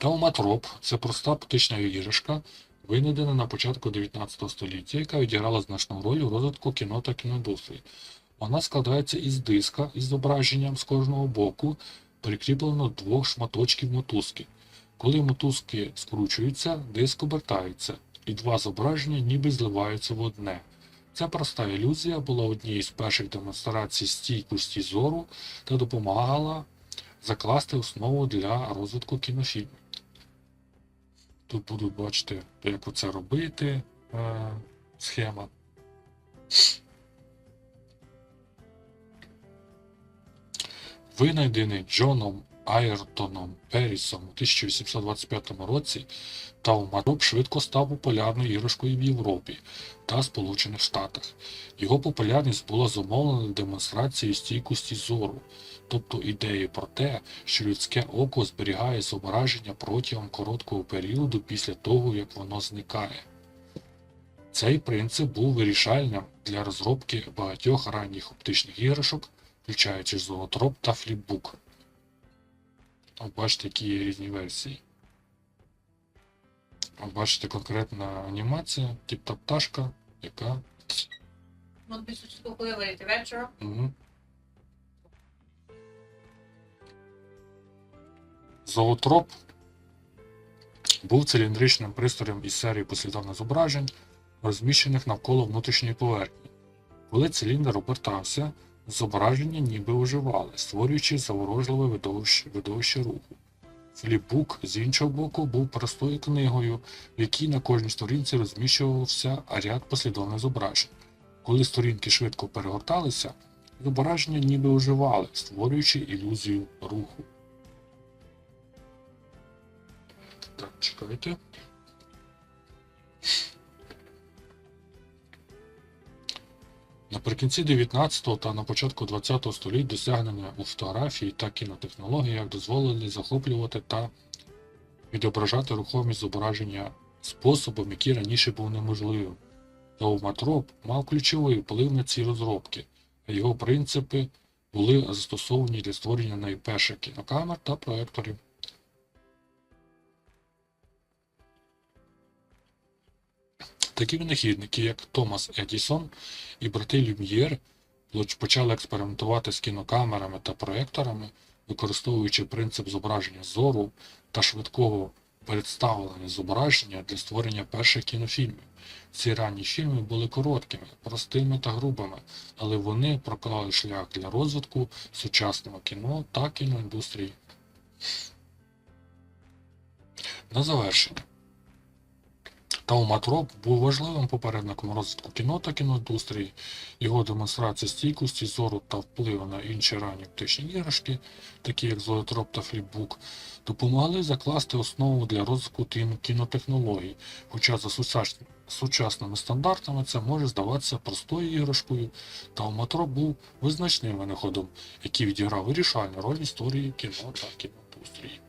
Тауматроп це проста оптична іграшка, винайдена на початку 19 століття, яка відіграла значну роль у розвитку кіно та кіноіндустрії. Вона складається із диска із зображенням з кожного боку, прикріплено двох шматочків мотузки. Коли мотузки скручуються, диск обертається, і два зображення ніби зливаються в одне. Ця проста ілюзія була однією з перших демонстрацій стійкості зору та допомагала закласти основу для розвитку кінофільмів. Тут будуть бачити, як оце робити е, схема. Винайдений Джоном Айртоном Перрісом у 1825 році Тауматоп швидко став популярною іграшкою в Європі та Сполучених Штатах. Його популярність була зумовлена демонстрацією стійкості зору, тобто ідеєю про те, що людське око зберігає зображення протягом короткого періоду після того, як воно зникає. Цей принцип був вирішальним для розробки багатьох ранніх оптичних іграшок, включаючи зоотроп та фліпбук. От бачите, які є різні версії. От бачите конкретна анімація, тип та пташка, яка. Надписочку вечора. Угу. Зоотроп був циліндричним пристроєм із серії послідовних зображень, розміщених навколо внутрішньої поверхні. Коли циліндр обертався, зображення ніби оживали, створюючи заворожливе видовище, видовище руху. Фліпбук, з іншого боку, був простою книгою, в якій на кожній сторінці розміщувався ряд послідовних зображень. Коли сторінки швидко перегорталися, зображення ніби оживали, створюючи ілюзію руху. Так, чекайте. Наприкінці 19 та на початку 20 століть досягнення у фотографії та кінотехнологіях дозволили захоплювати та відображати рухомість зображення способом, який раніше був неможливим. Тауматроп мав ключовий вплив на ці розробки, а його принципи були застосовані для створення найперших кінокамер та проекторів. Такі винахідники, як Томас Едісон і брати Люм'єр, почали експериментувати з кінокамерами та проекторами, використовуючи принцип зображення зору та швидкого представлення зображення для створення перших кінофільмів. Ці ранні фільми були короткими, простими та грубими, але вони проклали шлях для розвитку сучасного кіно та кіноіндустрії. На завершення. Тауматроп був важливим попередником розвитку кіно та кіноіндустрії. Його демонстрація стійкості, зору та впливу на інші ранні оптичні іграшки, такі як зоотроп та фліпбук, допомогли закласти основу для розвитку кін- кінотехнологій, хоча за сучасними стандартами це може здаватися простою іграшкою, Тауматроп був визначним винаходом, який відіграв вирішальну роль в історії кіно та кіноіндустрії.